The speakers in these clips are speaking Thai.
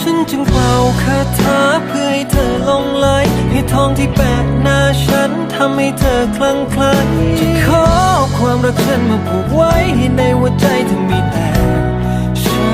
ฉันจึงเป่าคาถาเพื่อให้เธอลงไหลให้ทองที่แปะหน้าฉันทำให้เธอคลั่งไคล้จะขอความรักฉันมาผูกไว้ให้ในหัวใจเธอมีแต่ฉั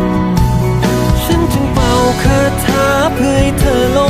น ฉันจึงเป่าคาถาเพื่อให้เธอลง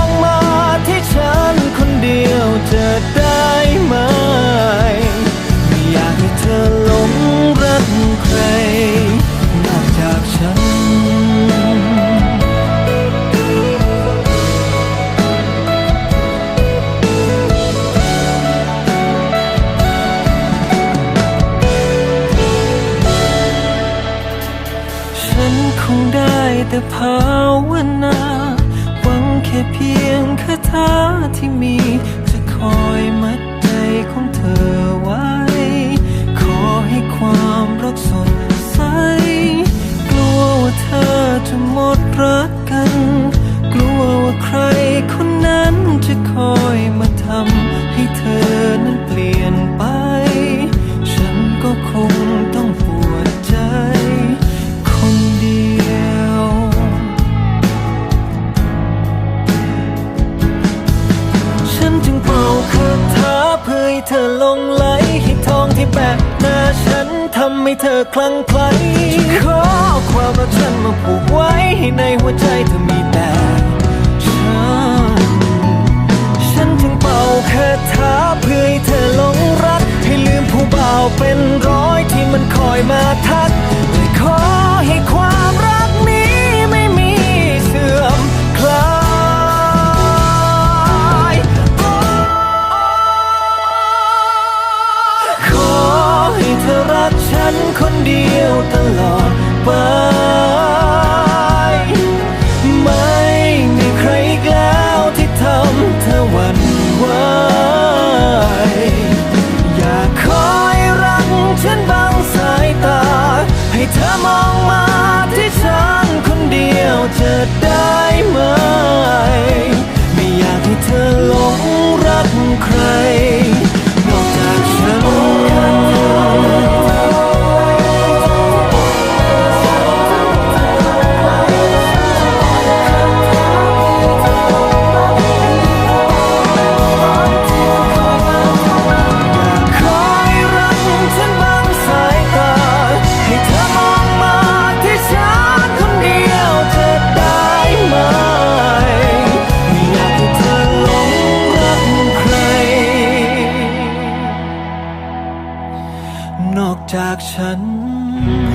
อมองมาที่ฉันคนเดียวจะได้ไหม ไม่อยากให้เธอหลงรักใคร นอกจากฉัน ฉันคงได้แต่ภาวนา เพียงคาถาที่มีจะคอยมัดใจของ เพื่อให้เธอลงไหลให้ทองที่แปะหน้าฉันทำให้เธอคลั่งไคล้ขอ ให้เธอมองมาที่ฉันคนเดียวเธอได้ไหม ไม่อยากให้เธอหลงรักใคร ฉัน